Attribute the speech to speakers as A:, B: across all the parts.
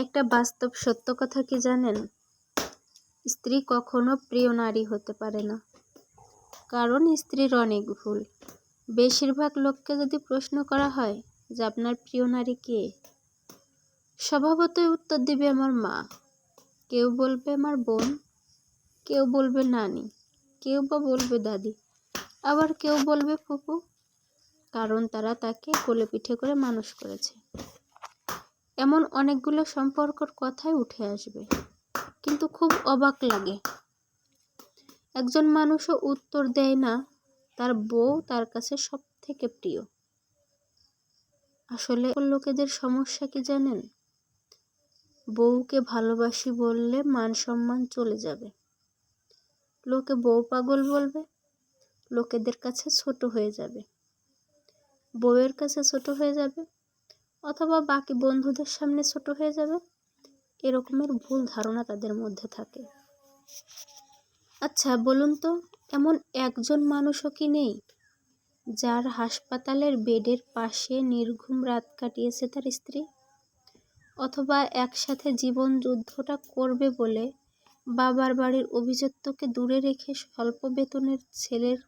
A: একটা বাস্তব সত্য কথা কি জানেন? স্ত্রী কখনো প্রিয় নারী হতে পারে না। কারণ স্ত্রীর অনেক ভুল। বেশিরভাগ লোককে যদি প্রশ্ন করা হয় যে আপনার প্রিয় নারী কে? স্বভাবতই উত্তর দিবে আমার মা। কেউ বলবে আমার বোন, কেউ বলবে নানি, কেউ বা বলবে দাদি, আবার কেউ বলবে ফুপু। কারণ তারা তাকে কোলে পিঠে করে মানুষ করেছে। এমন অনেকগুলো সম্পর্কর কথাই উঠে আসবে। কিন্তু খুব অবাক লাগে। একজন মানুষও উত্তর দেয় না, তার বউ তার কাছে সব থেকে প্রিয়। আসলে লোকেদের সমস্যা কি জানেন? বউকে ভালোবাসি বললে মান সম্মান চলে যাবে। লোকে বউ পাগল বলবে, লোকেদের কাছে ছোট হয়ে যাবে। বউয়ের কাছে ছোট হয়ে যাবে অথবা বাকি বন্ধুদের সামনে ছোট হয়ে যাবে। এরকমের ভুল ধারণা তাদের মধ্যে থাকে। আচ্ছা বলুন তো, এমন একজন মানুষও কি নেই যার হাসপাতালের বেডের পাশে নির্ঘুম রাত কাটিয়েছে তার স্ত্রী? অথবা একসাথে জীবন যুদ্ধটা করবে বলে বাবার বাড়ির অভিযুক্তকে দূরে রেখে স্বল্প বেতনের ছেলের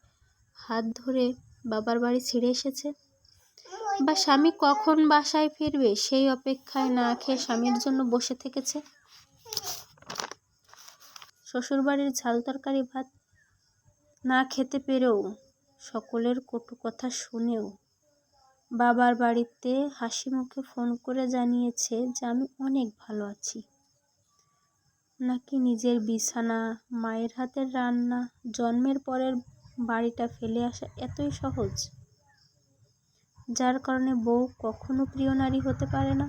A: হাত ধরে বাবার বাড়ি ছেড়ে এসেছে? বা স্বামী কখন বাসায় ফিরবে সেই অপেক্ষায় না খেয়ে স্বামীর জন্য বসে থেকেছে? শ্বশুরবাড়ির ঝাল তরকারি ভাত না খেতে পেরেও সকলের কটু কথা শুনেও বাবার বাড়িতে হাসি মুখে ফোন করে জানিয়েছে যে, আমি অনেক ভালো আছি। নাকি নিজের বিছানা, মায়ের হাতের রান্না, জন্মের পরের বাড়িটা ফেলে আসা এতই সহজ? যার কারণে বউ কখনো প্রিয় নারী হতে পারে না।